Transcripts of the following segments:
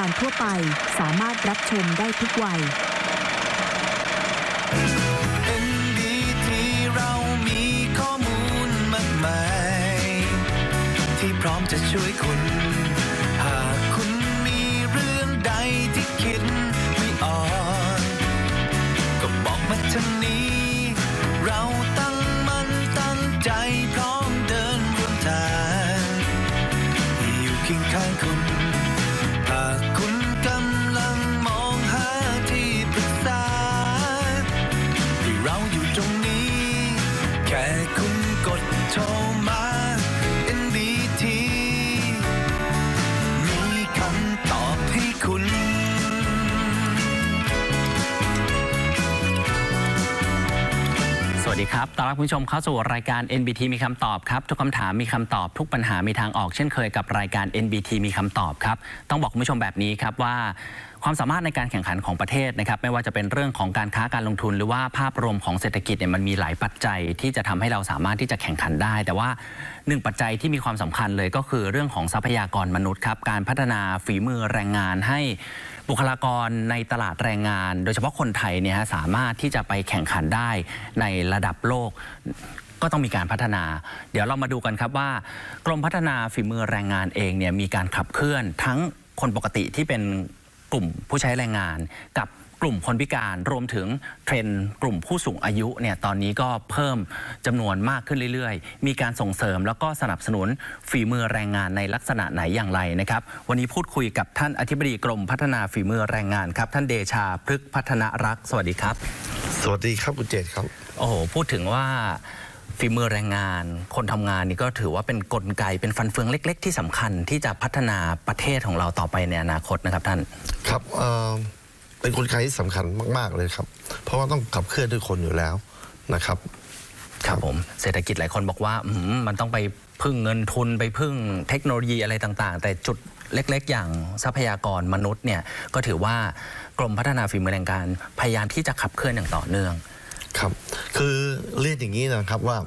การทั่วไปสามารถรับชมได้ทุกวัย NDT เรามีข้อมูลมากมาย ที่พร้อมจะช่วยคุณ แค่คุณกดโทรมา NBT มีคำตอบให้คุณ สวัสดีครับ ต้อนรับคุณผู้ชมเข้าสู่รายการ NBT มีคำตอบครับ ทุกคำถามมีคำตอบ ทุกปัญหามีทางออกเช่นเคยกับรายการ NBT มีคำตอบครับ ต้องบอกคุณผู้ชมแบบนี้ครับว่า ความสามารถในการแข่งขันของประเทศนะครับไม่ว่าจะเป็นเรื่องของการค้าการลงทุน หรือว่าภาพรวมของเศรษฐกิจเนี่ยมันมีหลายปัจจัยที่จะทำให้เราสามารถที่จะแข่งขันได้ แต่ว่าหนึ่งปัจจัยที่มีความสำคัญเลยก็คือเรื่องของทรัพยากรมนุษย์ครับการพัฒนาฝีมือแรงงานให้บุคลากรในตลาดแรงงาน โดยเฉพาะคนไทยเนี่ยสามารถที่จะไปแข่งขันได้ในระดับโลกก็ต้องมีการพัฒนา เดี๋ยวเรามาดูกันครับว่ากรมพัฒนาฝีมือแรงงานเองเนี่ยมีการขับเคลื่อนทั้งคนปกติที่เป็น กลุ่มผู้ใช้แรงงาน กับกลุ่มคนพิการรวมถึงเทรนด์กลุ่มผู้สูงอายุเนี่ยตอนนี้ก็เพิ่มจำนวนมากขึ้นเรื่อยๆ มีการส่งเสริมแล้วก็สนับสนุนฝีมือแรงงานในลักษณะไหนอย่างไรนะครับ วันนี้พูดคุยกับท่านอธิบดีกรมพัฒนาฝีมือแรงงานครับ ท่านเดชาพฤกษ์พัฒนรักษ์สวัสดีครับ สวัสดีครับคุณเจตครับ โอ้โหพูดถึงว่า ฝีมือแรงงาน คนทำงานนี่ก็ถือว่าเป็นกลไกเป็นฟันเฟืองเล็ก ๆ ที่สำคัญที่จะพัฒนาประเทศของเราต่อไปในอนาคตนะครับท่าน ครับเอ่อเป็นกลไกที่สำคัญมาก ๆเลยครับ เพราะว่าต้องขับเคลื่อนด้วยคนอยู่แล้วนะครับ ครับผมเศรษฐกิจหลายคนบอกว่าอืมมันต้องไปพึ่งเงินทุนไปพึ่งเทคโนโลยีอะไรต่าง ๆ แต่จุดเล็ก ๆ อย่างทรัพยากรมนุษย์เนี่ยก็ถือว่ากรมพัฒนาฝีมือแรงงานพยายามที่จะขับเคลื่อนอย่างต่อเนื่อง ครับคือเรียนอย่างนี้นะครับว่า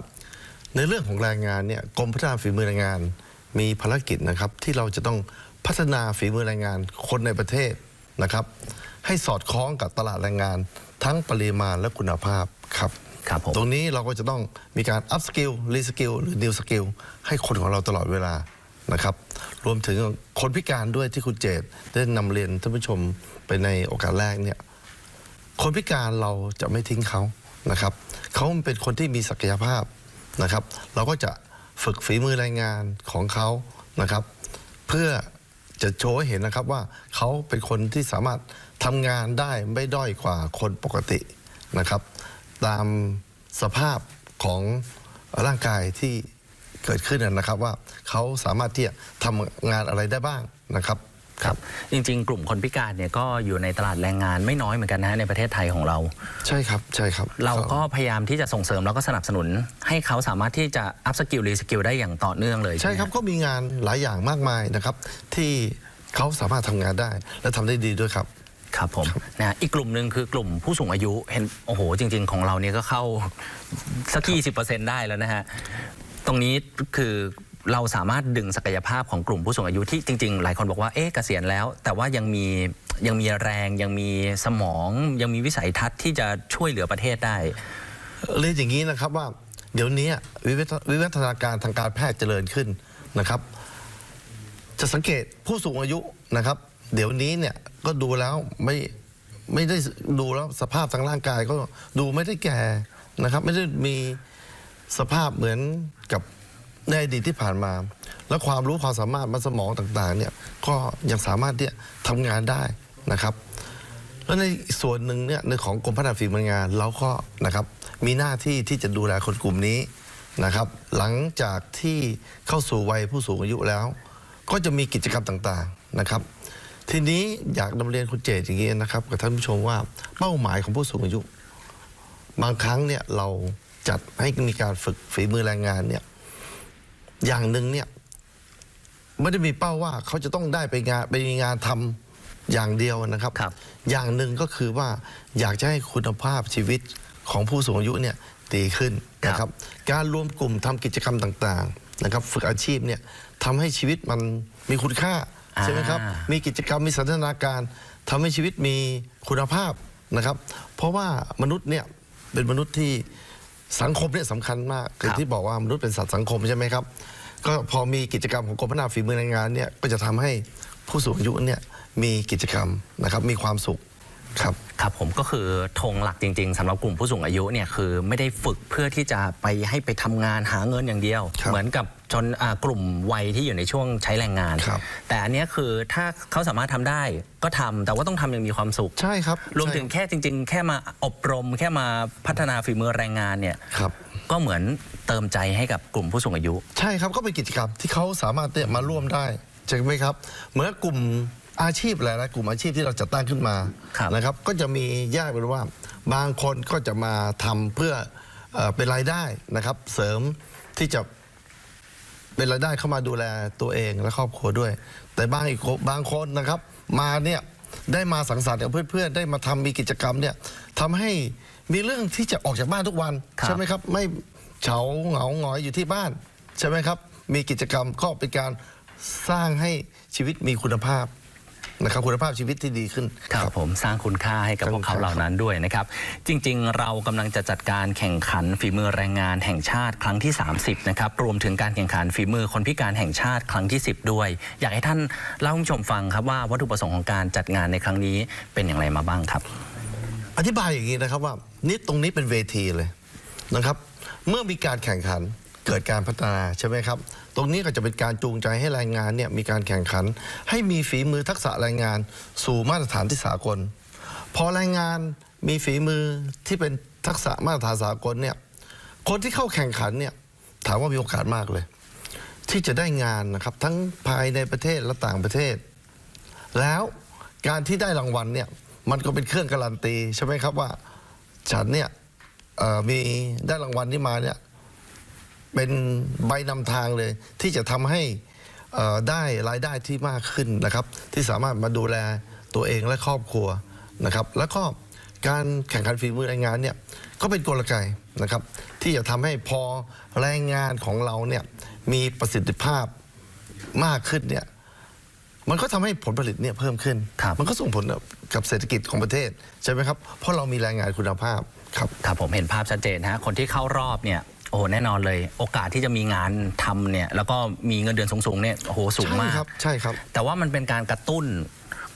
ในเรื่องของแรงงานเนี่ยกรมพัฒนาฝีมือแรงงาน มีภารกิจนะครับ ที่เราจะต้องพัฒนาฝีมือแรงงานคนในประเทศนะครับ ให้สอดคล้องกับตลาดแรงงาน ทั้งปริมาณและคุณภาพครับครับผมตรงนี้เราก็จะต้องมีการ up skill re skill หรือ new skill ให้คนของเราตลอดเวลานะครับรวมถึงคนพิการด้วยที่คุณเจตได้นำเรียนท่านผู้ชมไปในโอกาสแรกเนี่ยคนพิการเราจะไม่ทิ้งเขา นะครับเขาเป็นคนที่มีศักยภาพนะครับ เราก็จะฝึกฝีมือแรงงานของเขานะครับ เพื่อจะโชว์ให้เห็นนะครับว่าเขาเป็นคนที่สามารถทำงานได้ไม่ด้อยกว่าคนปกตินะครับ ตามสภาพของร่างกายที่เกิดขึ้นนะนะครับว่าเขาสามารถที่จะทำงานอะไรได้บ้างนะครับ ครับ จริงๆ กลุ่มคนพิการเนี่ยก็อยู่ในตลาดแรงงานไม่น้อยเหมือนกันนะฮะในประเทศไทยของเรา ใช่ครับใช่ครับ เราก็พยายามที่จะส่งเสริมแล้วก็สนับสนุน ให้เขาสามารถที่จะอัพสกิลรีสกิลได้อย่างต่อเนื่องเลย ใช่ไหมครับก็มีงานหลายอย่างมากมายนะครับ ที่เขาสามารถทำงานได้ และทำได้ดีด้วยครับครับผมนะฮะอีกกลุ่มหนึ่งคือกลุ่มผู้สูงอายุเห็นโอ้โห จริง ๆ ของเราเนี่ยก็เข้าสักยี่สิบเปอร์เซ็นต์ได้แล้วนะฮะตรงนี้คือ เราสามารถดึงศักยภาพของกลุ่มผู้สูงอายุที่จริงๆ หลายคนบอกว่าเอ๊ะเกษียณแล้ว แต่ว่ายังมียังมีแรงยังมีสมอง ยังมีวิสัยทัศน์ที่จะช่วยเหลือประเทศได้เรียนอย่างนี้นะครับว่าเดี๋ยวนี้วิวัฒวิวัฒนาการทางการแพทย์เจริญขึ้นนะครับ จะสังเกตผู้สูงอายุนะครับ เดี๋ยวนี้เนี่ยก็ดูแล้วไม่ไม่ได้ดูแล้วสภาพทางร่างกายก็ดูไม่ได้แก่นะครับ ไม่ได้มีสภาพเหมือนกับ ในอดีตที่ผ่านมา แล้วความรู้ความสามารถมันสมองต่างๆเนี่ยก็ยังสามารถที่จะทำงานได้นะครับ แล้วในส่วนหนึ่งเนี่ยในของกรมพัฒนาฝีมือแรงงานเราก็นะครับมีหน้าที่ที่จะดูแลคนกลุ่มนี้นะครับ หลังจากที่เข้าสู่วัยผู้สูงอายุแล้ว ก็จะมีกิจกรรมต่างๆนะครับ ทีนี้อยากนำเรียนคุณเจตอย่างนี้นะครับกับท่านผู้ชมว่าเป้าหมายของผู้สูงอายุ บางครั้งเนี่ยเราจัดให้มีการฝึกฝีมือแรงงานเนี่ย อย่างหนึ่งเนี่ยไม่ได้มีเป้าว่าเขาจะต้องได้ไปงานไปมีงานทำอย่างเดียวนะครับครับอย่างหนึ่งก็คือว่าอยากจะให้คุณภาพชีวิตของผู้สูงอายุเนี่ยดีขึ้นนะครับ การรวมกลุ่มทำกิจกรรมต่างๆนะครับ ฝึกอาชีพเนี่ยทำให้ชีวิตมันมีคุณค่าอ่าใช่ไหมครับ มีกิจกรรมมีสันทนาการทำให้ชีวิตมีคุณภาพนะครับ เพราะว่ามนุษย์เนี่ยเป็นมนุษย์ที่สังคมเนี่ยสำคัญมากอย่างที่บอกว่ามนุษย์เป็นสัตว์สังคมใช่ไหมครับ ก็พอมีกิจกรรมของกรมพัฒนาฝีมือแรงงานเนี่ยก็จะทำให้ผู้สูงอายุเนี่ยมีกิจกรรมนะครับมีความสุขครับครับผมก็คือธงหลักจริง ๆสำหรับกลุ่มผู้สูงอายุเนี่ยคือไม่ได้ฝึกเพื่อที่จะไปให้ไปทำงานหาเงินอย่างเดียวครับเหมือนกับจนอ่ากลุ่มวัยที่อยู่ในช่วงใช้แรงงานครับแต่อันเนี้ยคือถ้าเขาสามารถทำได้ก็ทำแต่ว่าต้องทำอย่างมีความสุข ใช่ครับ รวมถึงใช่แค่จริง ๆ แค่มาอบรม แค่มาพัฒนาฝีมือแรงงานเนี่ยครับ ก็เหมือนเติมใจให้กับกลุ่มผู้สูงอายุ ใช่ครับก็เป็นกิจกรรมที่เขาสามารถเนี่ยมาร่วมได้ใช่ไหมครับเหมือนกลุ่มอาชีพแหละนะกลุ่มอาชีพที่เราจัดตั้งขึ้นมาครับ นะครับ ก็จะมีแยกเป็นว่า บางคนก็จะมาทำเพื่อเอ่อเป็นรายได้นะครับ เสริมที่จะเป็นรายได้เข้ามาดูแลตัวเองและครอบครัวด้วย แต่บางอีกคนบางคนนะครับ มาเนี่ยได้มาสังสรรค์กับเพื่อนๆ ได้มาทำมีกิจกรรมเนี่ยทำให้ มีเรื่องที่จะออกจากบ้านทุกวันครับใช่ไหมครับ ไม่เฉาเหงาหงอยอยู่ที่บ้าน ใช่ไหมครับ มีกิจกรรมก็เป็นการสร้างให้ชีวิตมีคุณภาพนะครับคุณภาพชีวิตที่ดีขึ้นครับผมสร้างคุณค่าให้กับสร้างพวกเขาคุณค่าเหล่านั้นด้วยนะครับ จริงๆ เรากำลังจะจัดการแข่งขันฝีมือแรงงานแห่งชาติครั้งที่ 30นะครับรวมถึงการแข่งขันฝีมือคนพิการแห่งชาติครั้งที่ 10 ด้วย อยากให้ท่านเล่าให้คุณผู้ชมฟังครับว่าวัตถุประสงค์ของการจัดงานในครั้งนี้เป็นอย่างไรมาบ้างครับ อธิบายอย่างนี้นะครับว่า นี่ตรงนี้เป็นเวทีเลยนะครับ เมื่อมีการแข่งขันเกิดการพัฒนาใช่ไหมครับ ตรงนี้ก็จะเป็นการจูงใจให้แรงงานเนี่ยมีการแข่งขัน ให้มีฝีมือทักษะแรงงาน สู่มาตรฐานที่สากล พอแรงงานมีฝีมือที่เป็นทักษะมาตรฐานสากลเนี่ยคนที่เข้าแข่งขันเนี่ยถามว่ามีโอกาสมากเลย ที่จะได้งานนะครับทั้งภายในประเทศและต่างประเทศ แล้วการที่ได้รางวัลเนี่ยมันก็เป็นเครื่องการันตีใช่ไหมครับว่า ฉันเนี่ยมีได้รางวัลนี้มาเนี่ยเป็นใบนำทางเลย ที่จะทำให้ได้รายได้ที่มากขึ้นนะครับ ที่สามารถมาดูแลตัวเองและครอบครัวนะครับ แล้วก็การแข่งขันฝีมือแรงงานเนี่ยก็เป็นกลไกนะครับ ที่จะทำให้พอแรงงานของเราเนี่ยมีประสิทธิภาพมากขึ้นเนี่ย มันก็ทำให้ผลผลิตเนี่ยเพิ่มขึ้นครับมันก็ส่งผลกับเศรษฐกิจของประเทศ ใช่ไหมครับ เพราะเรามีแรงงานคุณภาพครับครับผมเห็นภาพชัดเจนฮะคนที่เข้ารอบเนี่ยโอ้โหแน่นอนเลย โอกาสที่จะมีงานทำเนี่ยแล้วก็มีเงินเดือนสูงๆเนี่ยโอ้โหสูงมากใช่ครับใช่ครับ แต่ว่ามันเป็นการกระตุ้น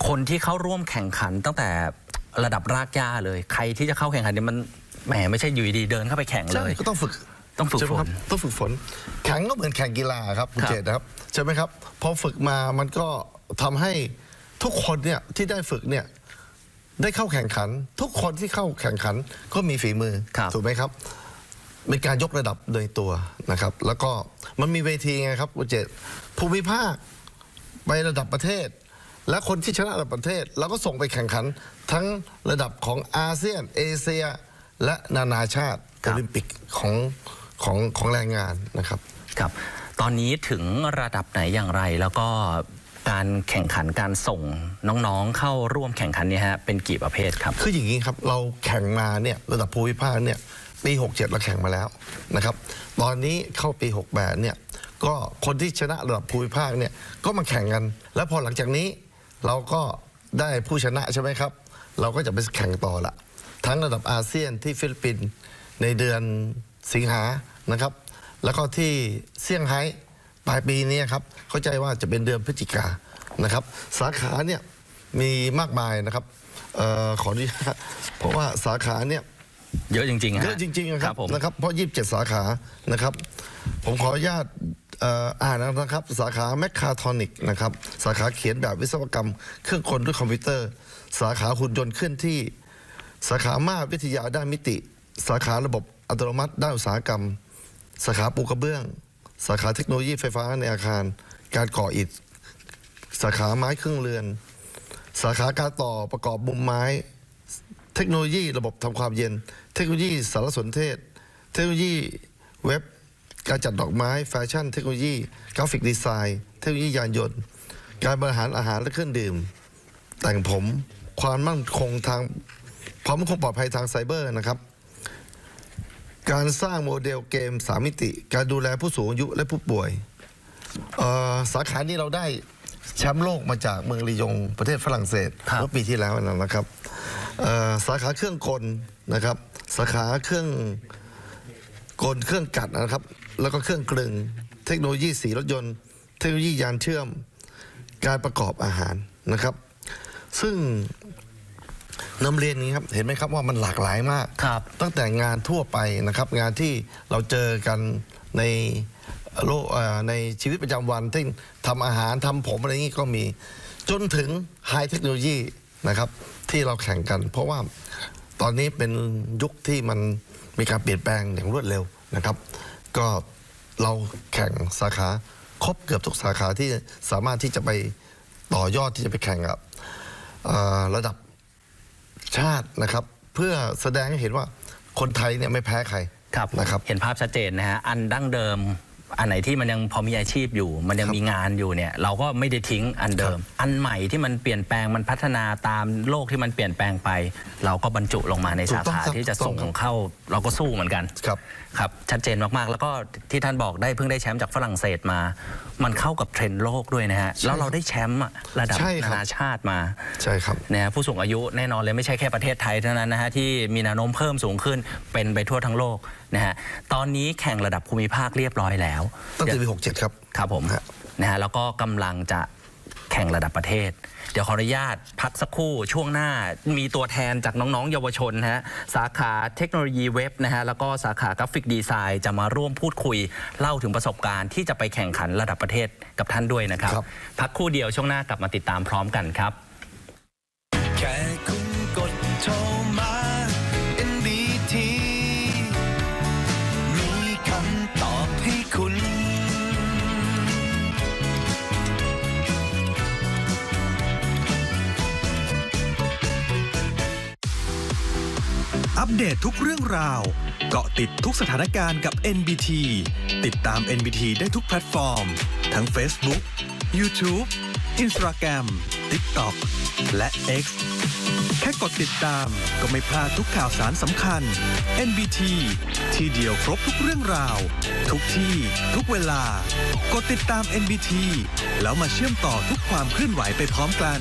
คนที่เข้าร่วมแข่งขันตั้งแต่ระดับรากหญ้าเลย ใครที่จะเข้าแข่งขันเนี่ยมันแหมไม่ใช่อยู่ดีๆเดินเข้าไปแข่งเลใช่ยก็ต้องฝึกต้องฝึกใช่ไหมครับฝนต้องฝึกฝนแข่งก็เหมือนแข่งกีฬาครับคุณครับเจตนะครับใช่ไหมครับพอฝึกมามันก็ ทำให้ทุกคนเนี่ยที่ได้ฝึกเนี่ยได้เข้าแข่งขัน ทุกคนที่เข้าแข่งขันก็มีฝีมือครับถูกไหมครับเป็นการยกระดับโดยตัวนะครับ แล้วก็มันมีเวทีไงครับคุณเจตภูมิภาคไประดับประเทศ และคนที่ชนะระดับประเทศเราก็ส่งไปแข่งขันทั้งระดับของอาเซียน เอเชีย และนานาชาติครัโอบลิมปิกของของของแรงงานนะครับครับ ตอนนี้ถึงระดับไหนอย่างไรแล้วก็ การแข่งขันการส่งน้องๆ เข้าร่วมแข่งขันเนี่ยฮะเป็นกี่ประเภทครับ คืออย่างนี้ครับเราแข่งมาเนี่ยระดับภูมิภาคเนี่ยปี 67 เราแข่งมาแล้วนะครับ ตอนนี้เข้าปี 68 เนี่ยก็คนที่ชนะระดับภูมิภาคเนี่ยก็มาแข่งกัน แล้วพอหลังจากนี้เราก็ได้ผู้ชนะใช่ไหมครับ เราก็จะไปแข่งต่อละทั้งระดับอาเซียนที่ฟิลิปปินส์ในเดือนสิงหานะครับ แล้วก็ที่เซี่ยงไฮ้ ปลายปีนี้ครับเข้าใจว่าจะเป็นเดือนพฤศจิกานะครับ สาขาเนี่ยมีมากมายนะครับเออขออนุญาตเพราะว่าสาขาเนี่ยเยอะจริงๆฮะเยอะจริงๆนะคครัรับบผมนะครับเพราะ27สาขานะครับ ผมขออนุญาตเอ่ออ่านนะครับ สาขาแมคคาทอนิกนะครับ สาขาเขียนแบบวิศวกรรม เครื่องกลด้วยคอมพิวเตอร์ สาขาหุ่นยนต์เคลื่อนที่ สาขามาตรวิทยาด้านมิติ สาขาระบบอัตโนมัติด้านอุตสาหกรรม สาขาปูกระเบื้อง สาขาเทคโนโลยีไฟฟ้าในอาคาร การก่ออิฐ สาขาไม้เครื่องเรือน สาขาการต่อประกอบมุมไม้ เทคโนโลยีระบบทำความเย็น เทคโนโลยีสารสนเทศ เทคโนโลยีเว็บ การจัดดอกไม้แฟชั่น เทคโนโลยีกราฟิกดีไซน์ เทคโนโลยียานยนต์ การบริหารอาหารและเครื่องดื่ม แต่งผมความมั่นคงทางความมั่นคงปลอดภัยทางไซเบอร์นะครับ การสร้างโมเดลเกมสามมิติ การดูแลผู้สูงอายุและผู้ป่วยเอ่อสาขานี้เราได้แชมป์โลกมาจากเมืองลียงประเทศฝรั่งเศสครับเมื่อปีที่แล้วนะครับเอ่อสาขาเครื่องกลนะครับ สาขาเครื่องกลเครื่องกัดนะครับ แล้วก็เครื่องกลึง เทคโนโลยีสีรถยนต์ เทคโนโลยียานเชื่อม การประกอบอาหารนะครับ ซึ่ง นำเรียนนี้ครับเห็นไหมครับว่ามันหลากหลายมาก ครับ ตั้งแต่งานทั่วไปนะครับ งานที่เราเจอกันในโลกเอ่อในชีวิตประจำวันที่ทำอาหารทำผมอะไรอย่างนี้ก็มี จนถึงไฮเทคโนโลยีนะครับที่เราแข่งกัน เพราะว่าตอนนี้เป็นยุคที่มันมีการเปลี่ยนแปลงอย่างรวดเร็วนะครับ ก็เราแข่งสาขาครบเกือบทุกสาขาที่สามารถที่จะไปต่อยอดที่จะไปแข่งกับเอ่อระดับ ชาตินะครับ เพื่อแสดงให้เห็นว่าคนไทยเนี่ยไม่แพ้ใครครับนะครับ เห็นภาพชัดเจนนะฮะ อันดั้งเดิม อันไหนที่มันยังพอมีอาชีพอยู่ มันยังครับมีงานอยู่เนี่ย เราก็ไม่ได้ทิ้งอันเดิม อันใหม่ที่มันเปลี่ยนแปลงมันพัฒนาตามโลกที่มันเปลี่ยนแปลงไป เราก็บรรจุลงมาในถูสากต้องขาครับที่จะถูกต้องส่งของเข้า เราก็สู้เหมือนกันครับครับชัดเจนมากๆ แล้วก็ที่ท่านบอกได้เพิ่งได้แชมป์จากฝรั่งเศสมา มันเข้ากับเทรนด์โลกด้วยนะฮะแล้วเราได้แชมป์อะระดับใช่ครันาบนาชาติมาใช่ครับนะฮะผู้สูงอายุแน่นอนเลยไม่ใช่แค่ประเทศไทยเท่านั้นนะฮะที่มีแนวโน้มเพิ่มสูงขึ้นเป็นไปทั่วทั้งโลก นะฮะตอนนี้แข่งระดับภูมิภาคเรียบร้อยแล้วตั้งแต่ปี67 ครับ ครับผมฮะนะฮะแล้วก็กำลังจะแข่งระดับประเทศ เดี๋ยวขออนุญาตพักสักครู่ช่วงหน้ามีตัวแทนจากน้องๆ เยาวชนนะฮะสาขาเทคโนโลยีเว็บนะฮะแล้วก็สาขากราฟิกดีไซน์จะมาร่วมพูดคุย เล่าถึงประสบการณ์ที่จะไปแข่งขันระดับประเทศกับท่านด้วยนะครับ ครับ พักครู่เดียวช่วงหน้ากลับมาติดตามพร้อมกันครับ แค่คุณกดโทร ปเดตทุกเรื่องราว เกาะติดทุกสถานการณ์กับ NBT ติดตาม NBT ได้ทุกแพลตฟอร์ม ทั้ง Facebook, YouTube, Instagram, TikTok และ X แค่กดติดตามก็ไม่พลาดทุกข่าวสารสำคัญ NBT ที่เดียวครบทุกเรื่องราว ทุกที่ทุกเวลา กดติดตาม NBT แล้วมาเชื่อมต่อทุกความเคลื่อนไหวไปพร้อมกัน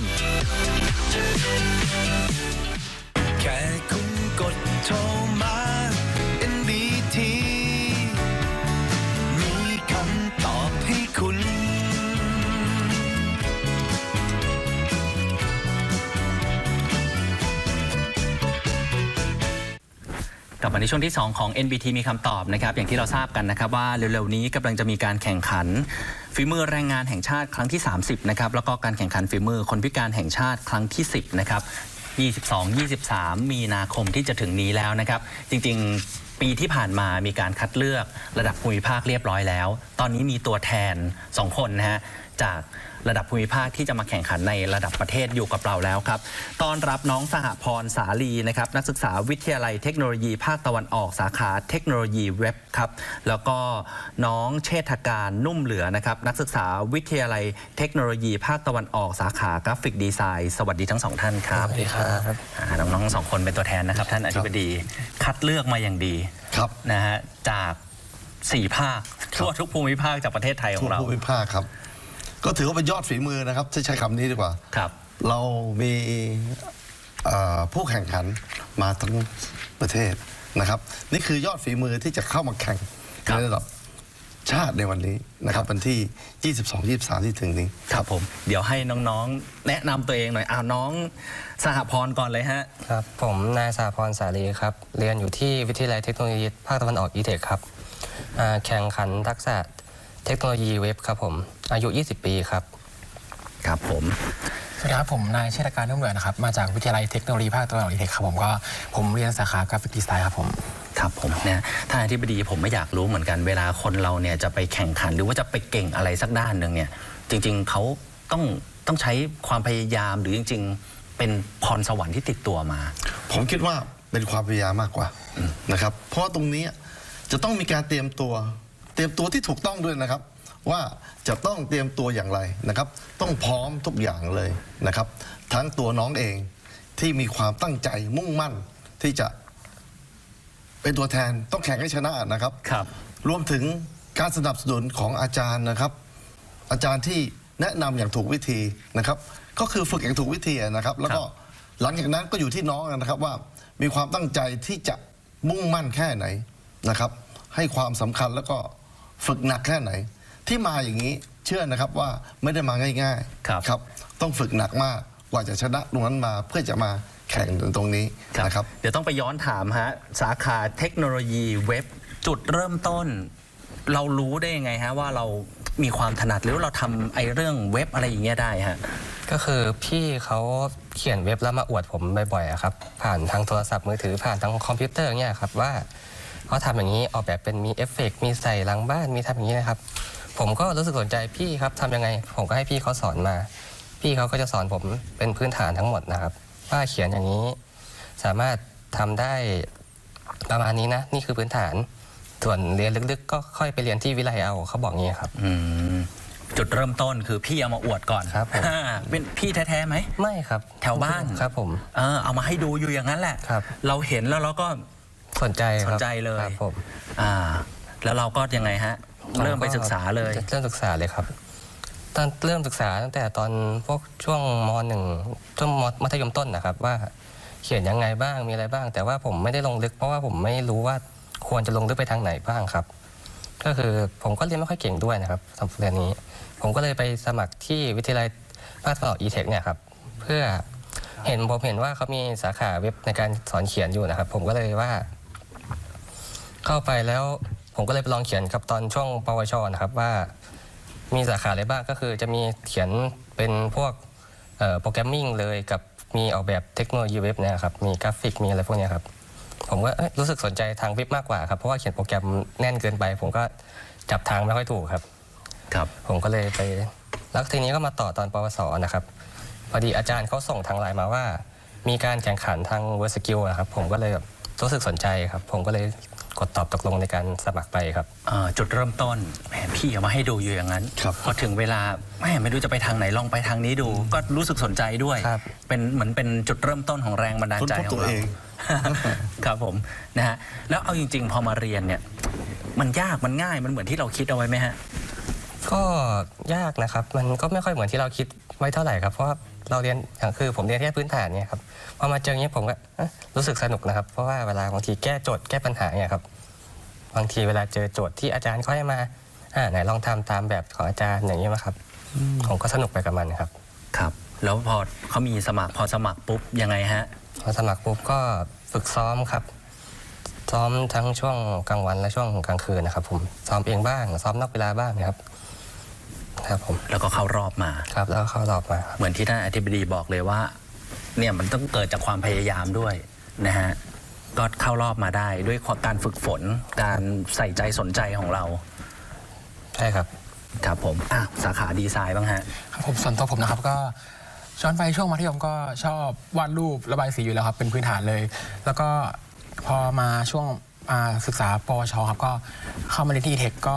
ลับมาในช่วงที่ 2 ของ NBT มีคำตอบนะครับ อย่างที่เราทราบกันนะครับว่าเร็วๆนี้กำลังจะมีการแข่งขันฝีมือแรงงานแห่งชาติครั้งที่ 30 นะครับ แล้วก็การแข่งขันฝีมือคนพิการแห่งชาติครั้งที่ 10 นะครับ 22 23 มีนาคมที่จะถึงนี้แล้วนะครับ จริงๆ ปีที่ผ่านมามีการคัดเลือกระดับภูมิภาคเรียบร้อยแล้ว ตอนนี้มีตัวแทน 2 คนนะฮะจาก ระดับภูมิภาคที่จะมาแข่งขันในระดับประเทศอยู่กับเราแล้วครับต้อนรับน้องสหพรสาลีนะครับนักศึกษาวิทยาลัยเทคโนโลยีภาคตะวันออกสาขาเทคโนโลยีเว็บครับแล้วก็น้องเชษฐการนุ่มเหลือนะครับนักศึกษาวิทยาลัยเทคโนโลยีภาคตะวันออกสาขากราฟิกดีไซน์สวัสดีทั้งสองท่านครับสวัสดีครับอ่าน้องๆทั้งสองคนเป็นตัวแทนนะครับท่านอธิบดีคัดเลือกมาอย่างดีครับนะฮะจากสี่ภาคทั่วทุกภูมิภาคจากประเทศไทยขอทุกงเราภูมิภาคครับ ก็ถือว่าเป็นยอดฝีมือนะครับที่ใช้คำนี้ดีกว่า ครับ เรามีเอ่อผู้แข่งขันมาทั้งประเทศนะครับ นี่คือยอดฝีมือที่จะเข้ามาแข่งครับในระดับชาติในวันนี้นะครับวันที่ 22 23 ที่ถึงนี้ ครับผม เดี๋ยวให้น้องๆ แนะนำตัวเองหน่อยอ้าวน้องสหพรก่อนเลยฮะ ครับ ผมนายสาพรสาลีครับ เรียนอยู่ที่วิทยาลัยเทคโนโลยีภาคตะวันออกอีเทคครับอ่าแข่งขันทักษะ เทคโนโลยีเว็บครับผม อายุ 20 ปีครับ ครับผม สวัสดีครับผมนายเชษฐการนุ่มเหลือนะครับ มาจากวิทยาลัยเทคโนโลยีภาคตะวันออกอีเทคครับผมก็ผมเรียนสาขากราฟิกดีไซน์ครับผม ครับผมเนี่ยท่านอธิบดีผมไม่อยากรู้เหมือนกันเวลาคนเราเนี่ยจะไปแข่งขันหรือว่าจะไปเก่งอะไรสักด้านหนึ่งเนี่ย จริง ๆเขาต้องต้องใช้ความพยายามหรือจริง ๆ เป็นพรสวรรค์ที่ติดตัวมา ผมคิดว่าเป็นความพยายามมากกว่านะครับ เพราะว่าตรงนี้จะต้องมีการเตรียมตัว เตรียมตัวที่ถูกต้องด้วยนะครับ ว่าจะต้องเตรียมตัวอย่างไรนะครับ ต้องพร้อมทุกอย่างเลยนะครับ ทั้งตัวน้องเองที่มีความตั้งใจมุ่งมั่นที่จะเป็นตัวแทนต้องแข่งให้ชนะนะครับครับ รวมถึงการสนับสนุนของอาจารย์นะครับ อาจารย์ที่แนะนำอย่างถูกวิธีนะครับ ก็คือฝึกอย่างถูกวิธีนะครับ แล้วก็หลังจากนั้นก็อยู่ที่น้องนะครับว่ามีความตั้งใจที่จะมุ่งมั่นแค่ไหนนะครับ ให้ความสำคัญแล้วก็ ฝึกหนักแค่ไหน ที่มาอย่างนี้เชื่อนะครับว่าไม่ได้มาง่ายๆครับครับ ต้องฝึกหนักมากกว่าจะชนะตรงนั้นมาเพื่อจะมาแข่งตรงนี้นะครับ เดี๋ยวต้องไปย้อนถามฮะสาขาเทคโนโลยีเว็บจุดเริ่มต้น เรารู้ได้ยังไงฮะว่าเรามีความถนัดหรือว่าเราทำไอ้เรื่องเว็บอะไรอย่างเงี้ยได้ฮะก็คือพี่เขาเขียนเว็บแล้วมาอวดผมบ่อยๆอะครับ ผ่านทางโทรศัพท์มือถือผ่านทางคอมพิวเตอร์เนี่ยครับว่า เขาทำอย่างนี้ออกแบบเป็นมีเอฟเฟกต์มีใส่หลังบ้านมีทำอย่างนี้นะครับ ผมก็รู้สึกสนใจพี่ครับทำยังไง ผมก็ให้พี่เขาสอนมา พี่เขาก็จะสอนผมเป็นพื้นฐานทั้งหมดนะครับ ว่าเขียนอย่างนี้ สามารถทำได้ประมาณนี้นะ นี่คือพื้นฐานส่วนเรียนลึกๆ ก็ค่อยไปเรียนที่วิไลเอาเขาบอกงี้ครับอืมจุดเริ่มต้นคือพี่เอามาอวดก่อนครับผมอ่าเป็นพี่แท้ๆไหมไม่ครับ แถวบ้านครับผมเออเอามาให้ดูอยู่อย่างนั้นแหละครับเราเห็นแล้วเราก็ สนใจครับสนใจเลยครับผมอ่า แล้วเราก็ยังไงฮะ เริ่มไปศึกษาเลย เริ่มศึกษาเลยครับตอนเริ่มศึกษาตั้งแต่ตอนพวกช่วงมหนึ่งช่วงมมัธยมต้นนะครับ ว่าเขียนยังไงบ้างมีอะไรบ้าง แต่ว่าผมไม่ได้ลงลึกเพราะว่าผมไม่รู้ว่าควรจะลงลึกไปทางไหนบ้างครับ ก็คือผมก็เรียนไม่ค่อยเก่งด้วยนะครับสำหรับเรียนนี้ ผมก็เลยไปสมัครที่วิทยาลัยภาคตะวันออกอีเทคเนี่ยครับเพื่อเห็นผมเห็นว่าเขามีสาขาเว็บในการสอนเขียนอยู่นะครับ ผมก็เลยว่า เข้าไปแล้วผมก็เลยไปลองเขียนครับตอนช่วงปวชนะครับว่า มีสาขาอะไรบ้างก็คือจะมีเขียนเป็นพวกเอ่อโปรแกรมมิ่งเลยกับมีออกแบบเทคโนโลยีเว็บเนี่ยครับมีกราฟิกมีอะไรพวกเนี้ยครับผมก็เอ้ยรู้สึกสนใจทางเว็บมากกว่าครับเพราะว่าเขียนโปรแกรมแน่นเกินไป ผมก็จับทางไม่ค่อยถูกครับครับผมก็เลยไปแล้วทีนี้ก็มาต่อตอนปวสนะครับพอดีอาจารย์เขาส่งทางไลน์มาว่า มีการแข่งขันทางเวอร์สกิลนะครับผมก็เลยแบบรู้สึกสนใจครับ ผมก็เลย กดตอบตกลงในการสมัครไปครับเอ่อจุดเริ่มต้นแหมพี่เอามาให้ดูอยู่อย่างนั้น ครับพอถึงเวลาแหมไม่รู้จะไปทางไหนลองไปทางนี้ดู ก็รู้สึกสนใจด้วย ครับ เป็นเหมือนเป็นจุดเริ่มต้นของแรงบันดาลใจค้นพบของตัวเรา เอง ครับผมนะฮะแล้วเอาจริง ๆ พอมาเรียนเนี่ย มันยากมันง่ายมันเหมือนที่เราคิดเอาไว้ไหมฮะ ก็ยากนะครับ มันก็ไม่ค่อยเหมือนที่เราคิดไว้เท่าไหร่ครับ เพราะว่า เราเรียนอย่างคือผมเรียนแค่พื้นฐานเนี่ยครับพอมาเจออย่างนี้ผมก็เอ๊ะรู้สึกสนุกนะครับ เพราะว่าเวลาบางทีแก้โจทย์แก้ปัญหาเนี่ยครับบางทีเวลาเจอโจทย์ที่อาจารย์เขาให้มาอ่าไหนลองทำตามแบบของอาจารย์อย่างนี้มาครับผมก็สนุกไปกับมันครับ ครับ แล้วพอเขามีสมัครพอสมัครปุ๊บยังไงฮะ พอสมัครปุ๊บก็ฝึกซ้อมครับ ซ้อมทั้งช่วงกลางวันและช่วงกลางคืนนะครับผมซ้อมเองบ้าง ซ้อมนอกเวลาบ้างนะครับ ครับผมแล้วก็เข้ารอบมา ครับแล้วก็เข้ารอบมาครับเหมือนที่ท่านอธิบดีบอกเลยว่า เนี่ยมันต้องเกิดจากความพยายามด้วยนะฮะก็เข้ารอบมาได้ด้วยความการฝึกฝนการใส่ใจสนใจของเรา ใช่ครับครับผมอะสาขาดีไซน์บ้างฮะครับผมส่วนตัวผมนะครับก็ย้อนไปช่วงมัธยมก็ชอบวาดรูประบายสีอยู่แล้วครับเป็นพื้นฐานเลย แล้วก็พอมาช่วงอ่าศึกษาปวชครับก็เข้ามาเรียนที่เทคก็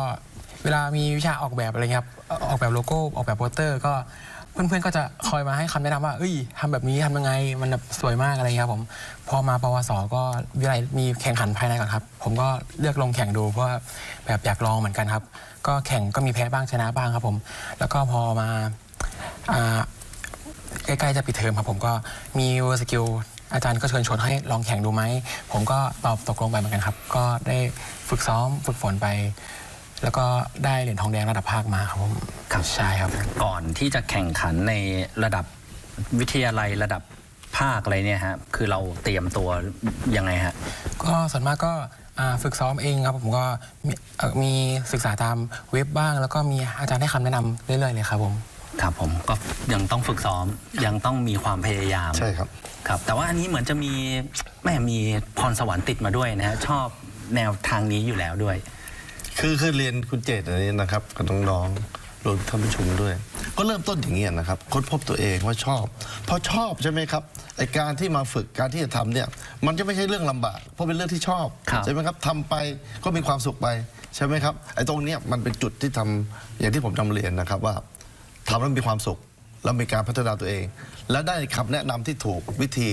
เวลามีวิชาออกแบบอะไรเงี้ยครับเออกแบบโลโก้ออกแบบโปสเตอร์ก็เพื่อนๆก็จะคอยมาให้คำแนะนำว่าเอ้ยทำแบบนี้ทำยังไงมันแบบสวยมากอะไรเงี้ยครับผมพอมาปวสก็วิทยาลัยมีแข่งขันภายในก่อนครับ ผมก็เลือกลงแข่งดูเพราะว่าแบบอยากลองเหมือนกันครับ ก็แข่งก็มีแพ้บ้างชนะบ้างครับผม แล้วก็พอมาอ่า ใกล้ๆจะปิดเทอมครับผมก็มีเวอร์สกิลอาจารย์ก็เชิญชวนให้ลองแข่งดูไหม ผมก็ตอบตกลงไปเหมือนกันครับ ก็ได้ฝึกซ้อมฝึกฝนไป แล้วก็ได้เหรียญทองแดงระดับภาคมาครับผมครับใช่ครับก่อนที่จะแข่งขันในระดับวิทยาลัยระดับภาคอะไรเนี่ยฮะคือเราเตรียมตัวยังไงฮะก็ส่วนมากก็อ่าฝึกซ้อมเองครับผมก็มีเอ่อมีศึกษาตามเว็บบ้าง แล้วก็มีอาจารย์ให้คำแนะนำเรื่อยๆเลยครับผมครับผมก็ยังต้องฝึกซ้อมยังต้องมีความพยายามใช่ครับครับ แต่ว่าอันนี้เหมือนจะมีแม่มีพรสวรรค์ติดมาด้วยนะฮะชอบแนวทางนี้อยู่แล้วด้วย คือคือเรียนคุณเจตอันนี้นะครับกับน้องๆรวมท่านผู้ชมด้วย ก็เริ่มต้นอย่างนี้ยนะครับค้นพบตัวเองว่าชอบพอชอบใช่ไหมครับไอการที่มาฝึกการที่จะทำเนี่ยมันจะไม่ใช่เรื่องลำบากเพราะเป็นเรื่องที่ชอบครับ ใช่ไหมครับทำไปก็มีความสุขไปใช่ไหมครับไอตรงเนี้ยมันเป็นจุดที่ทำอย่างที่ผมนำเรียนนะครับว่า ทำแล้วมีความสุข แล้วมีการพัฒนาตัวเอง และได้คำแนะนำที่ถูกวิธี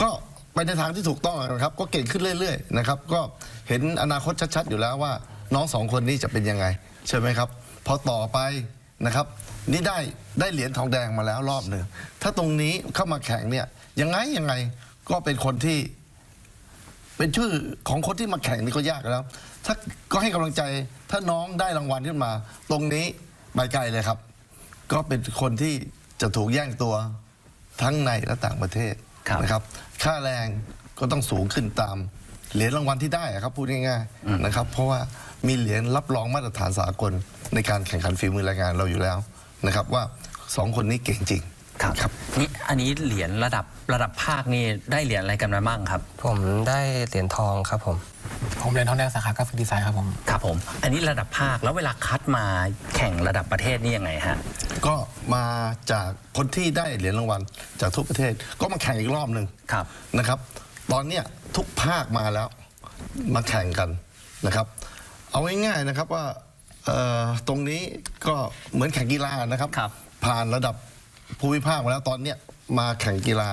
ก็ไปในทางที่ถูกต้องนะครับ ก็เก่งขึ้นเรื่อยๆนะครับ ก็เห็นอนาคตชัดๆ อยู่แล้วว่า น้องสองคนนี้จะเป็นยังไง ใช่ไหมครับ พอต่อไปนะครับ นี่ได้ได้เหรียญทองแดงมาแล้วรอบหนึ่งถ้าตรงนี้เข้ามาแข่งเนี่ยยังไงยังไงก็เป็นคนที่ เป็นชื่อของคนที่มาแข่งนี่ก็ยากแล้ว ถ้าก็ให้กำลังใจถ้าน้องได้รางวัลขึ้นมา ตรงนี้ไปไกลเลยครับ ก็เป็นคนที่จะถูกแย่งตัวทั้งในและต่างประเทศครับนะครับ ค่าแรงก็ต้องสูงขึ้นตาม เหรียญรางวัลที่ได้อะครับพูดง่ายๆนะครับเพราะว่ามีเหรียญรับรองมาตรฐานสากลในการแข่งขันฝีมือแรงงานเราอยู่แล้วนะครับว่าสองคนนี้เก่งจริงครับครับนี่อันนี้เหรียญระดับระดับภาคนี่ได้เหรียญอะไรกันมาบ้างครับ ผมได้เหรียญทองครับผม ผมเรียนทองแดงสาขากราฟิกดีไซน์ครับผมครับผม อันนี้ระดับภาคแล้วเวลาคัดมาแข่งระดับประเทศนี่ยังไงฮะก็มาจากคนที่ได้เหรียญรางวัลจากทุกประเทศ ก็มาแข่งอีกรอบหนึ่งครับนะครับ ตอนเนี้ยทุกภาคมาแล้วมาแข่งกันนะครับ เอาง่ายๆนะครับว่าเอ่อตรงนี้ก็เหมือนแข่งกีฬานะครับครับผ่านระดับภูมิภาคมาแล้วตอนเนี้ยมาแข่งกีฬา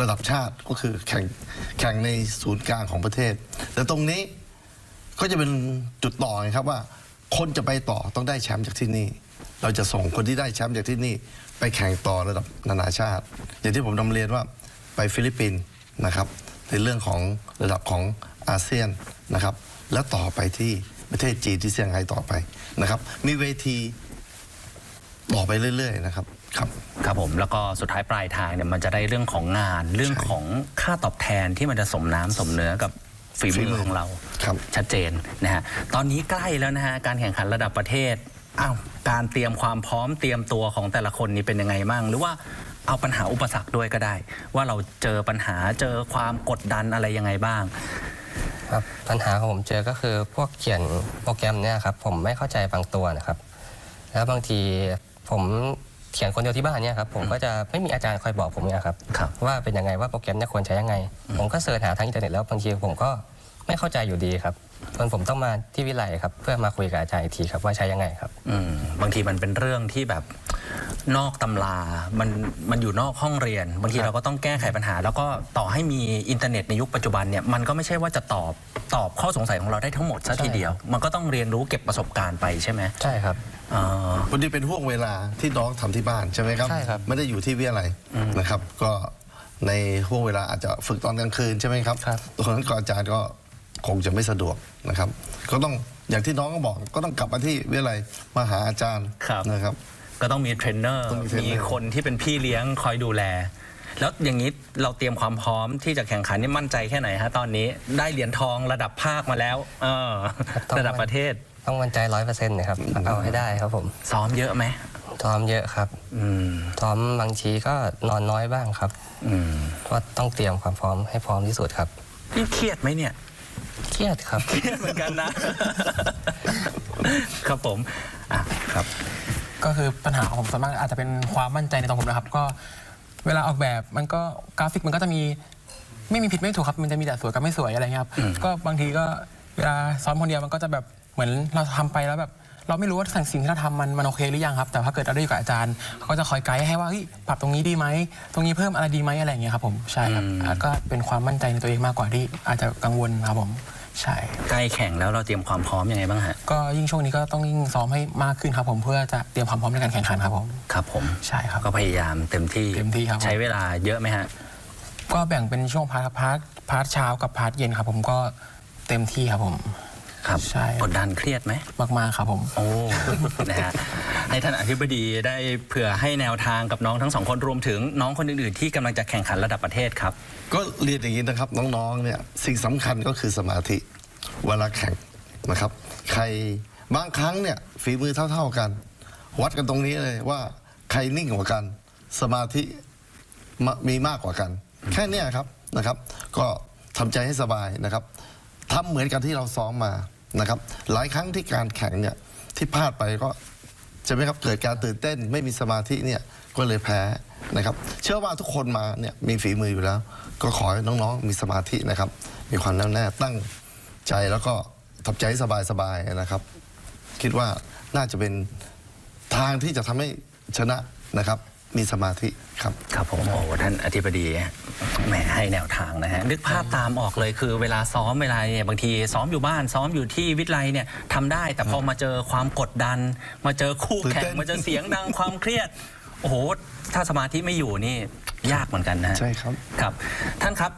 ระดับชาติก็คือแข่งแข่งในศูนย์กลางของประเทศ แต่ตรงนี้ก็จะเป็นจุดต่อไงครับว่า คนจะไปต่อต้องได้แชมป์จากที่นี่ เราจะส่งคนที่ได้แชมป์จากที่นี่ ไปแข่งต่อระดับนานาชาติ อย่างที่ผมนำเรียนว่าไปฟิลิปปินส์ นะครับในเรื่องของระดับของอาเซียนนะครับแล้วต่อไปที่ประเทศจีนที่เซี่ยงไฮ้ต่อไปนะครับ มีเวทีต่อไปเรื่อยๆนะครับครับครับผมแล้วก็สุดท้ายปลายทางเนี่ยมันจะได้เรื่องของงานเรื่องของค่าตอบแทนที่มันจะสมน้ำสมเนื้อกับฝีฝีมืมืออของเราครับชัดเจนนะฮะตอนนี้ใกล้แล้วนะฮะการแข่งขันระดับประเทศอ้าวการเตรียมความพร้อมเตรียมตัวของแต่ละคนนี่เป็นยังไงบ้างหรือว่า เอาปัญหาอุปสรรคด้วยก็ได้ ว่าเราเจอปัญหาเจอความกดดันอะไรยังไงบ้าง ครับปัญหาของผมเจอก็คือพวกเขียนโปรแกรมเนี่ยครับผมไม่เข้าใจบางตัวนะครับ แล้วบางทีผมเขียนคนเดียวที่บ้านเนี่ยครับผมก็จะไม่มีอาจารย์คอยบอกผมเนี่ยครับครับ ว่าเป็นยังไงว่าโปรแกรมเนี่ยควรใช้ยังไง ผมก็เสิร์ชหาทางอินเทอร์เน็ตแล้วบางทีผมก็ไม่เข้าใจอยู่ดีครับจนผมต้องมาที่วิไลครับ เพื่อมาคุยกับอาจารย์อีกทีครับว่าใช้ยังไงครับ อืมบางทีมันเป็นเรื่องที่แบบ นอกตำรา มันมันอยู่นอกห้องเรียน บางทีครับเราก็ต้องแก้ไขปัญหา แล้วก็ต่อให้มีอินเทอร์เน็ตในยุคปัจจุบันเนี่ยมันก็ไม่ใช่ว่าจะตอบตอบข้อสงสัยของเราได้ทั้งหมดซะทีเดียว มันก็ต้องเรียนรู้เก็บประสบการณ์ไปใช่ไหมใช่ครับอ่าวันนี้เป็นห่วงเวลาที่น้องทำที่บ้านใช่ไหมครับใช่ครับ ไม่ได้อยู่ที่วิทยาลัยนะครับ ก็ในห่วงเวลาอาจจะฝึกตอนกลางคืนใช่ไหมครับครับตรงนั้นก็อาจารย์ก็คงจะไม่สะดวกนะครับ ก็ต้องอย่างที่น้องก็บอกก็ต้องกลับมาที่วิทยาลัยมาหาอาจารย์ครับนะครับ ก็ต้องมีเทรนเนอร์ต้องมีเทรนเนอร์ มีคนที่เป็นพี่เลี้ยงคอยดูแล แล้วอย่างนี้เราเตรียมความพร้อมที่จะแข่งขันนี่มั่นใจแค่ไหนฮะตอนนี้ได้เหรียญทองระดับภาคมาแล้วเออต้อง ระดับประเทศต้องมั่นใจร้อยเปอร์เซ็นต์นะครับ เอาให้ได้ครับผมซ้อมเยอะไหมซ้อมเยอะครับอืมซ้อมบางทีก็นอนน้อยบ้างครับอืมเพราะว่าต้องเตรียมความพร้อมให้พร้อมที่สุดครับนี่เครียดไหมเนี่ย เครียดครับ เครียดเหมือนกันนะ ครับผมอะครับ ก็คือปัญหาของผมส่วนมากอาจจะเป็นความมั่นใจในตัวผมนะครับ ก็เวลาออกแบบมันก็กราฟิกมันก็จะมีไม่มีผิดไม่ถูกครับ มันจะมีแต่สวยกับไม่สวยอะไรเงี้ยครับ ก็บางทีก็เวลาซ้อมคนเดียวมันก็จะแบบเหมือนเราทำไปแล้วแบบ เราไม่รู้ว่าสิ่งที่เราทำมันมันโอเคหรือยังครับ แต่ถ้าเกิดเราได้อยู่กับอาจารย์เขาก็จะคอยไกด์ให้ว่าเฮ้ยปรับตรงนี้ดีไหมตรงนี้เพิ่มอะไรดีไหมอะไรอย่างเงี้ยครับผมใช่ครับอืมอะก็เป็นความมั่นใจในตัวเองมากกว่าที่อาจจะกังวลครับผม ใช่ใกล้แข่งแล้วเราเตรียมความพร้อมยังไงบ้างฮะก็ยิ่งช่วงนี้ก็ต้องยิ่งซ้อมให้มากขึ้นครับผมเพื่อจะเตรียมความพร้อมในการแข่งขันครับผมครับผมใช่ครับก็พยายามเต็มที่เต็มที่ครับผม ใช้เวลาเยอะไหมฮะก็แบ่งเป็นช่วงพาร์ทพาร์ทพาร์ทเช้ากับพาร์ทเย็นครับผมก็เต็มที่ครับผม ครับใช่ กดดันเครียดไหม มาก ๆ ครับผม โอ้ นะฮะ ให้ท่านอธิบดีได้เผื่อให้แนวทางกับน้องทั้งสองคนรวมถึงน้องคนอื่นๆที่กำลังจะแข่งขันระดับประเทศครับ ก็เรียนอย่างนี้นะครับน้องๆเนี่ยสิ่งสำคัญก็คือสมาธิเวลาแข่งนะครับ ใครบางครั้งเนี่ยฝีมือเท่า ๆกัน วัดกันตรงนี้เลยว่าใครนิ่งกว่ากัน สมาธิมะมีมากกว่ากัน แค่เนี้ยครับนะครับ ก็ทำใจให้สบายนะครับ ทำเหมือนกันที่เราซ้อมมานะครับ หลายครั้งที่การแข่งเนี่ยที่พลาดไปก็ใช่ไหมครับเกิดการตื่นเต้นไม่มีสมาธิเนี่ยก็เลยแพ้นะครับ เชื่อว่าทุกคนมาเนี่ยมีฝีมืออยู่แล้ว ก็ขอให้น้องๆ มีสมาธินะครับ มีความแน่วแน่ตั้งใจแล้วก็ทำใจสบายๆนะครับ คิดว่าน่าจะเป็นทางที่จะทำให้ชนะนะครับ มีสมาธิครับครับผมโอ้โหท่านอธิบดีแหมให้แนวทางนะฮะนึกภาพตามออกเลยคือเวลาซ้อมเวลาเนี่ยบางทีซ้อมอยู่บ้านซ้อมอยู่ที่วิทยาลัยเนี่ยทำได้แต่พอมาเจอความกดดัน มาเจอคู่ตื่นแข่เต้งนมาเจอเสียงดังความเครียดโอ้โหถ้าสมาธิไม่อยู่นี่ยากเหมือนกันนะฮะใช่ครับครับ ท่านครับ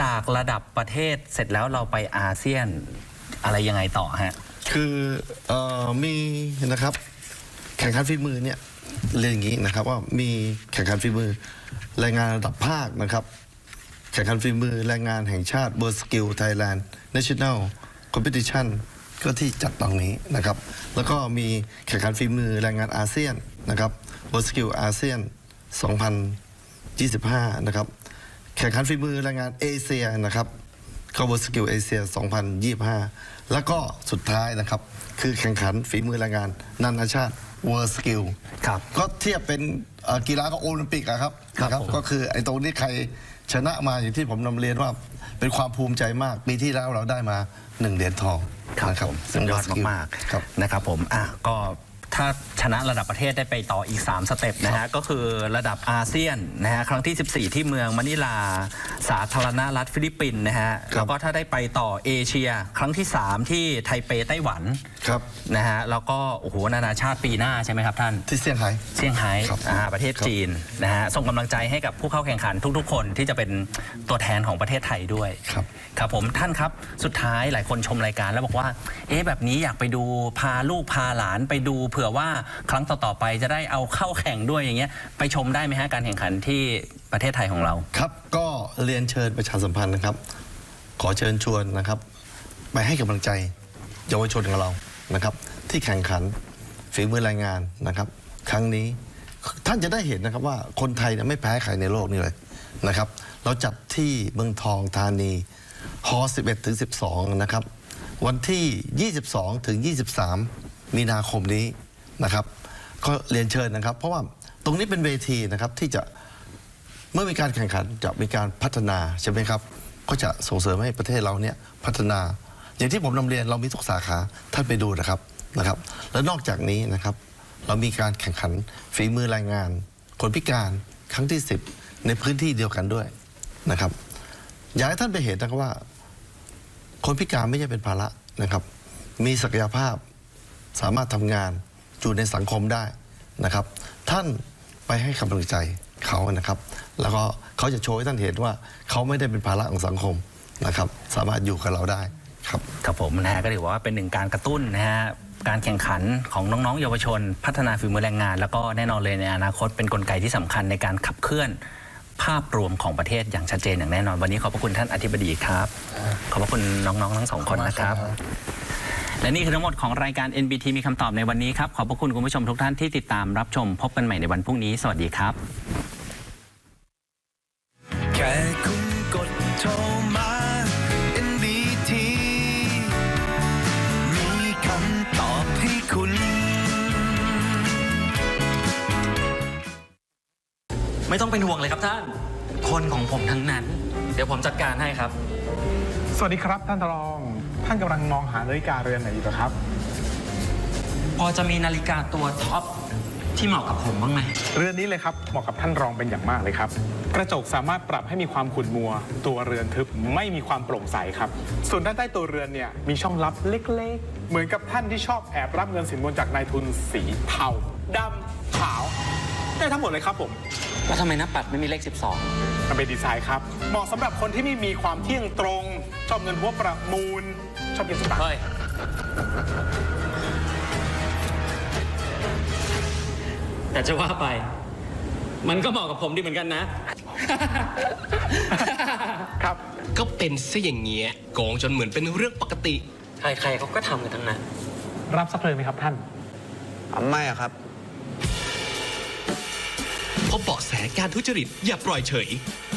จากระดับประเทศเสร็จแล้วเราไปอาเซียนอะไรยังไงต่อฮะคือเออมีนะครับแข่งขันฝีมือเนี่ย เรียนอย่างนี้นะครับว่ามีแข่งขันฝีมือแรงงานระดับภาคนะครับแข่งขันฝีมือแรงงานแห่งชาติเบอร์สกิลไทยแลนด์ National Competition ก็ที่จัดตรงนี้นะครับ แล้วก็มีแข่งขันฝีมือแรงงานอาเซียนนะครับเบอร์สกิลอาเซียน 2025 นะครับ แข่งขันฝีมือแรงงานเอเชียนะครับเข้าเวอร์สกิลเอเชีย 2025 แล้วก็สุดท้ายนะครับ คือแข่งขันฝีมือแรงงานนานาชาติ เวอร์สกิลครับ ก็เทียบเป็นเอ่อกีฬากับโอลิมปิกอะครับครับนะผมก็คือไอ้ตรงนี้ใครชนะมาอย่างที่ผมนำเรียนว่าเป็นความภูมิใจมากปีที่แล้วเราได้มาหนึ่งเหรียญทองครับนะผมสุดยอดมากครับๆนะครับผมอะก็ ถ้าชนะระดับประเทศได้ไปต่ออีก 3 สเต็ปนะฮะก็คือระดับอาเซียนนะฮะครั้งที่ 14 ที่เมืองมะนิลา สาธารณรัฐฟิลิปปินส์นะฮะครับแล้วก็ถ้าได้ไปต่อเอเชีย ครั้งที่ 3 ที่ไทเปไต้หวันครับนะฮะแล้วก็โอ้โหนานาชาติปีหน้าใช่ไหมครับท่านที่เซี่ยงไฮ้เซี่ยงไฮ้ครับอ่าประเทศครับจีนนะฮะส่งกำลังใจให้กับผู้เข้าแข่งขันทุก ๆ คนที่จะเป็นตัวแทนของประเทศไทยด้วยครับครับผมท่านครับสุดท้ายหลายคนชมรายการแล้วบอกว่าเอ๊ะแบบนี้อยากไปดูพาลูกพาหลานไปดูเผื่อว่าครั้งต่อๆไปจะได้เอาเข้าแข่งด้วยอย่างเงี้ยไปชมได้ไหมฮะการแข่งขันที่ประเทศไทยของเรา ครับก็เรียนเชิญประชาสัมพันธ์นะครับ ขอเชิญชวนนะครับ ไปให้กำลังใจเยาวชนของเรานะครับ ที่แข่งขันฝีมือแรงงานนะครับ ครั้งนี้ท่านจะได้เห็นนะครับว่าคนไทยเนี่ยไม่แพ้ใครในโลกนี้เลยนะครับ เราจัดที่เมืองทองธานีฮอ11ถึง12 นะครับ วันที่ 22ถึง23 มีนาคมนี้ นะครับก็เรียนเชิญนะครับ เพราะว่าตรงนี้เป็นเวทีนะครับที่จะเมื่อมีการแข่งขันจะมีการพัฒนาใช่ไหมครับ ก็จะส่งเสริมให้ประเทศเราเนี่ยพัฒนา อย่างที่ผมนำเรียนเรามีทุกสาขาท่านไปดูนะครับนะครับ แล้วนอกจากนี้นะครับเรามีการแข่งขันฝีมือแรงงาน คนพิการครั้งที่ 10 ในพื้นที่เดียวกันด้วยนะครับ อยากให้ท่านไปเห็นนะครับว่า คนพิการไม่ใช่เป็นภาระนะครับ มีศักยภาพสามารถทำงาน อยู่ในสังคมได้นะครับ ท่านไปให้กำลังใจเขานะครับ แล้วก็เขาจะโชว์ให้ท่านเห็นว่าเขาไม่ได้เป็นภาระของสังคมนะครับ สามารถอยู่กับเราได้ครับครับผมนะฮะก็ถือว่าเป็นหนึ่งการกระตุ้นนะฮะการแข่งขันของน้องๆ เยาวชน พัฒนาฝีมือแรงงาน แล้วก็แน่นอนเลยในอนาคตเป็นกลไกที่สำคัญในการขับเคลื่อนภาพรวมของประเทศอย่างชัดเจนอย่างแน่นอน วันนี้ขอบพระคุณท่านอธิบดีครับ ขอบพระคุณน้องๆ ทั้งสองคนนะครับ และนี่คือทั้งหมดของรายการ NBT มีคำตอบในวันนี้ครับ ขอบพระคุณคุณผู้ชมทุกท่านที่ติดตามรับชม พบกันใหม่ในวันพรุ่งนี้ สวัสดีครับ แค่คุณกดโทรมา NBT มีคำตอบให้คุณ ไม่ต้องเป็นห่วงเลยครับท่าน คนของผมทั้งนั้น เดี๋ยวผมจัดการให้ครับ สวัสดีครับท่านรอง ท่านกำลังมองหานาฬิกาเรือนไหนอยู่เหรอครับ พอจะมีนาฬิกาตัวท็อปที่เหมาะกับผมบ้างไหม เรือนนี้เลยครับเหมาะกับท่านรองเป็นอย่างมากเลยครับ กระจกสามารถปรับให้มีความขุ่นมัว ตัวเรือนทึบไม่มีความโปร่งใสครับ ส่วนด้านใต้ตัวเรือนเนี่ยมีช่องลับเล็กๆ เหมือนกับท่านที่ชอบแอบรับเงินสินบนจากนายทุนสีเทาดำขาวได้ทั้งหมดเลยครับผม แล้วทำไมหน้าปัดไม่มีเลขมันเป็นดีไซน์ครับ เหมาะสำหรับคนที่ไม่มีความเที่ยงตรง ชอบเงินหัวประมูล ชอบกินสตาง12ค์เฮ้ย แต่จะว่าไป มันก็เหมาะกับผมดีเหมือนกันนะ ครับ ก็เป็นซะอย่างเงี้ยโกงจนเหมือนเป็นเรื่องปกติ ใครๆเขาก็ทำกันทั้งนั้น รับสักเลยไหมครับท่าน ไม่อะครับ พราะเบาะแสการทุจริต อย่าปล่อยเฉย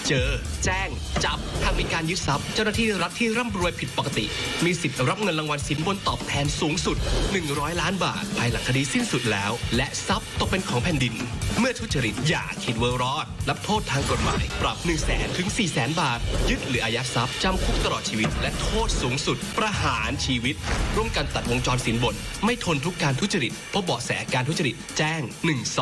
เจอ แจ้ง จับหากมีการยึดทรัพย์ เจ้าหน้าที่รัฐที่ร่ำรวยผิดปกติ มีสิทธิ์รับเงินรางวัลสินบนตอบแทนสูงสุด 100 ล้านบาท ภายหลังคดีสิ้นสุดแล้ว และทรัพย์ตกเป็นของแผ่นดิน เมื่อทุจริตอย่าคิดว่ารอด รับโทษทางกฎหมาย ปรับ 1 0 0 0 0แสนถึง 4 0 0 0 0 0บาท ยึดหรืออายัดทรัพย์จำคุกตลอดชีวิต และโทษสูงสุด ประหารชีวิต ร่วมกันตัดวงจรสินบน ไม่ทนทุกการทุจริตพบเบาะแสการทุจริต แจ้ง12